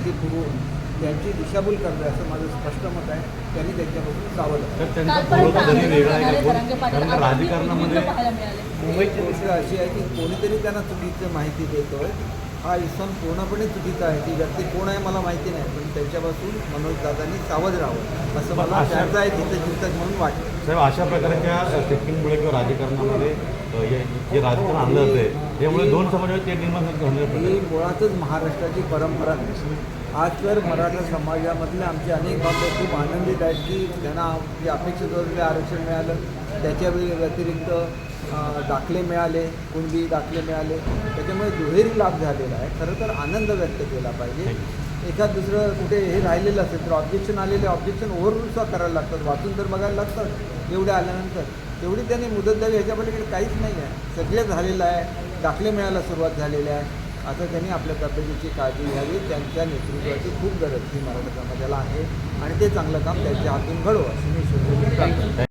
माहिती पुरवून त्यांची दिशाभूल करणे असं माझं स्पष्ट मत आहे. त्यांनी त्यांच्यापासून सावध राजकारणामध्ये मुंबईची गोष्ट अशी आहे की कोणीतरी त्यांना चुकीचं माहिती देतोय. हा इसम पूर्णपणे चुकीचा आहे. ती व्यक्ती कोण आहे मला माहिती नाही पण त्यांच्यापासून मनोज दादांनी सावध राहावं. असं मला अशा- त्यांचा एक हितचिंतक म्हणून वाटतं साहेब अशा प्रकारच्या सेटिंगमुळे किंवा राजकारणामध्ये जे राजकारण आणलं जाते त्यामुळे दोन समाजात ते निर्माण ही मुळातच महाराष्ट्राची परंपरा नाही आज तर मराठा समाजामधले आमचे अनेक बांधव खूप आनंदित आहेत की त्यांना जे अपेक्षित होतं ते आरक्षण मिळालं. त्याच्या व्यतिरिक्त दाखले मिळाले कुणबी दाखले मिळाले त्याच्यामुळे दुहेरी लाभ झालेला आहे. खरं तर आनंद व्यक्त केला पाहिजे. एखाद दुसरं कुठे हे राहिलेलं असेल तर ऑब्जेक्शन आलेले ऑब्जेक्शन ओव्हररूलचा करायला लागतात. वाचून तर बघायला लागतात. एवढे आल्यानंतर तेवढी त्यांनी मुदत द्यावी ह्याच्या पलीकडे काहीच नाही आहे. सगळे झालेलं आहे. दाखले मिळायला सुरुवात झालेली आहे. आता त्यांनी आपल्या तब्येतीची काळजी घ्यावी. त्यांच्या नेतृत्वाची खूप गरज ही मराठा समाजाला आहे. आणि ते चांगलं काम त्यांच्या हातून घडवं. अशी मी.